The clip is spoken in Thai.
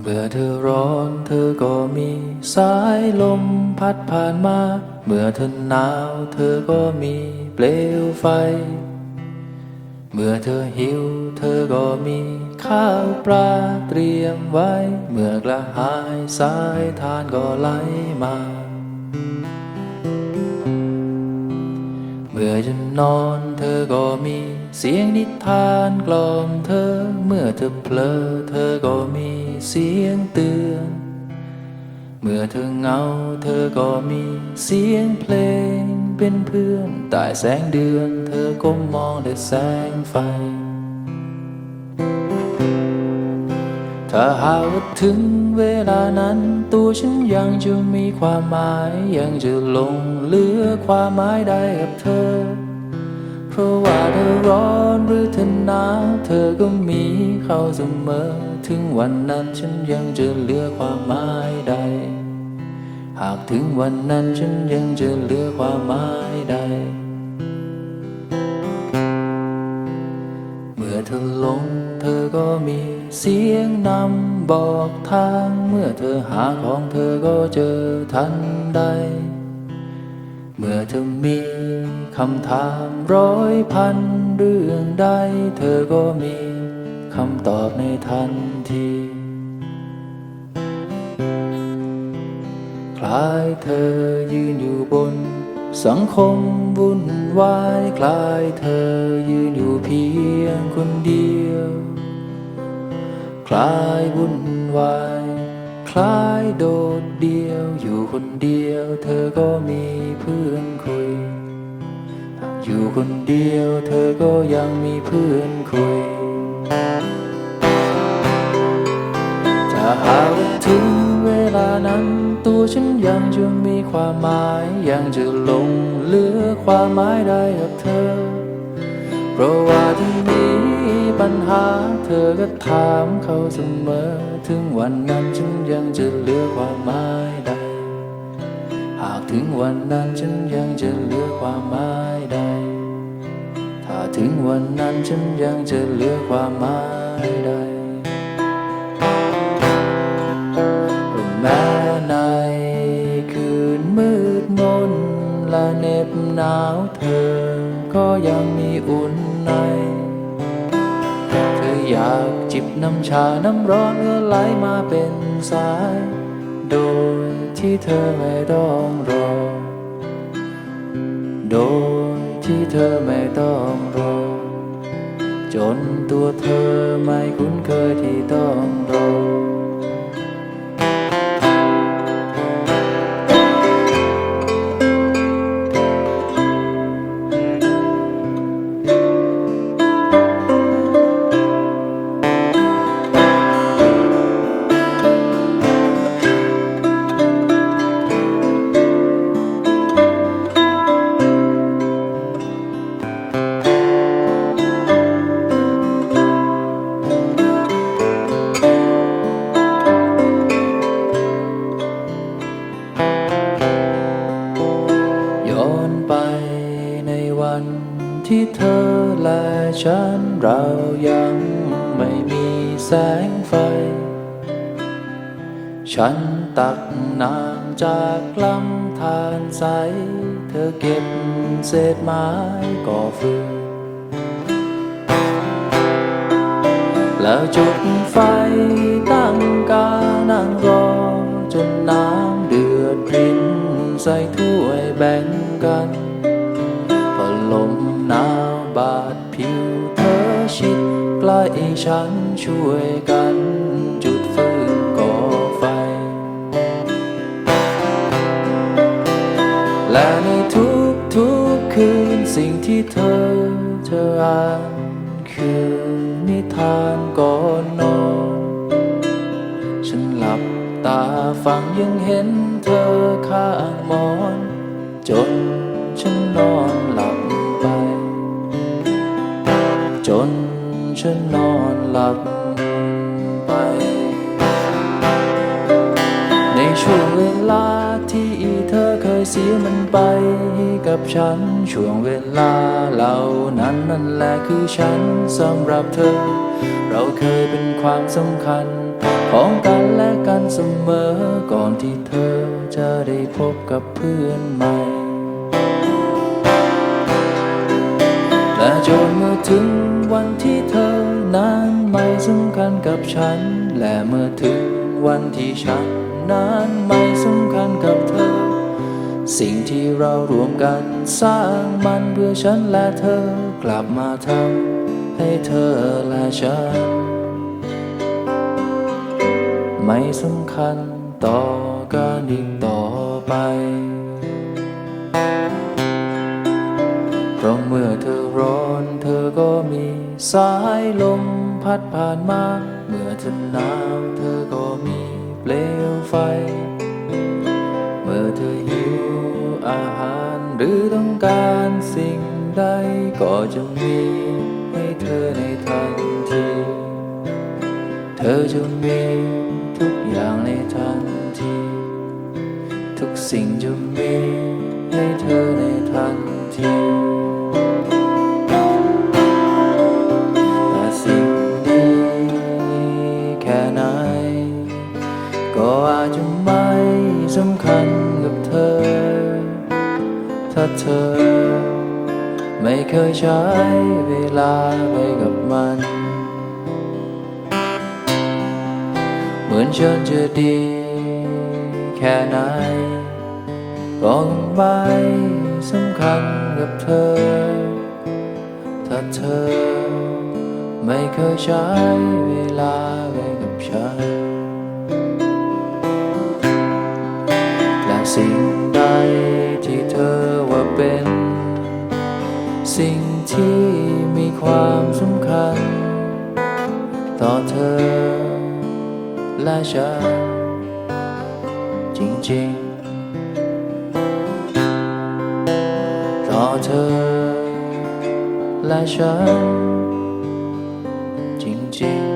เมื่อเธอร้อนเธอก็มีสายลมพัดผ่านมา เมื่อเธอหนาวเธอก็มีเปลวไฟ เมื่อเธอหิวเธอก็มีข้าวปลาเตรียมไว้ เมื่อกระหายสายทานก็ไหลมา เมื่อฉันอนเธอก็มีเสียงนิทานกล่อมเธอ เมื่อเธอเพลอเธอก็มีเสียงเตือน เมื่อเธอเหงาเธอก็มีเสียงเพลงเป็นเพื่อนใต้แสงเดือน เธอก้มมองด้วยแสงไฟ ถ้าหากว่าถึงเวลานั้นตัวฉันยังจะมีความหมาย ยังจะลงเหลือความหมายใดกับเธอ เพราะว่าเธอร้อนหรือเธอหนาวเธอก็มีเขาเสมอ ถึงวันนั้นฉันยังจะเหลือความหมายใด หากถึงวันนั้นฉันยังจะเหลือความหมายใด สียงนำบอกทางเมื่อเธอหาของเธอก็เจอทันใด เมื่อเธอมีคำถามร้อยพันเรื่องใด เธอก็มีคำตอบในทันที คล้ายเธอยืนอยู่บน สังคมวุ่นวาย คล้ายเธอยืนอยู่เพียงคนเดียว คลายวุ่นวายคล้ายโดดเดียวอยู่คนเดียว เธอก็มีเพื่อนคุย อยู่คนเดียว เธอก็ยังมีเพื่อนคุยถ้าหากว่าถึงเวลานั้น ตัวฉันยังจะมีความหมาย ยังจะลงเหลือความหมายได้กับเธอ เพราะว่าที่มี ปัญหา เธอก็ถามเขาเสมอ ถึงวันนั้นฉันยังจะเหลือความหมายใด หากถึงวันนั้นฉันยังจะเหลือความหมายใด ถ้าถึงวันนั้นฉันยังจะเหลือความหมายใด น้ำชาน้ำร้อนเมื่อไหลมาเป็นสาย โดยที่เธอไม่ต้องรอ โดยที่เธอไม่ต้องรอ จนตัวเธอไม่คุ้นเคยที่ต้องรอ ฉันเรายังไม่มีแสงไฟ ฉันตักน้ำจากลำธารใส เธอเก็บเศษไม้ก่อฟืนแล้วจุดไฟตั้งกานั่งรอ จนน้ำเดือดรินใส่ถ้วยแบ่งกันพอลมหนาว บาดผิวเธอชิดใกล้ฉันช่วยกันจุดฟืนก่อไฟ และในทุกทุกๆคืนสิ่งที่เธอเธออ่านคือนิทานก่อนนอน ฉันหลับตาฟังยังเห็นเธอข้างหมอน จนฉันนอนหลับ ฉันนอนหลับไป ในช่วงเวลาที่เธอเคยเสียมันไปให้กับฉัน ช่วงเวลาเหล่านั้นนั่นแหละคือฉันสำหรับเธอ เราเคยเป็นความสำคัญ ของกันและกันเสมอ ก่อนที่เธอจะได้พบกับเพื่อนใหม่ และจนเมื่อถึงวันที่เธอนั้นไม่สำคัญกับฉัน และเมื่อถึงวันที่ฉันนั้นไม่สำคัญกับเธอ สิ่งที่เรารวมกันสร้างมันเพื่อฉันและเธอกลับมาทำให้เธอและฉัน ไม่สำคัญต่อกันอีกต่อไป เพราะเมื่อเธอ ร้อนเธอก็มีสายลมพัดผ่านมา เมื่อเธอหนาวเธอก็มีเปลวไฟ เมื่อเธอหิวอาหารหรือต้องการสิ่งใดก็จะมีให้เธอในทันที เธอจะมีทุกอย่างในทันที ทุกสิ่งจะมีให้เธอในทันที จะไม่สำคัญกับเธอ ถ้าเธอ ไม่เคยใช้เวลาไปกับมัน เหมือนฉันจะดีแค่ไหนก็ยังไม่สำคัญกับเธอ ถ้าเธอ ไม่เคยใช้เวลาไปกับฉัน สิ่งใดที่เธอว่าเป็น สิ่งที่มีความสำคัญ ต่อเธอและฉันจริงๆ ต่อเธอและฉันจริงๆ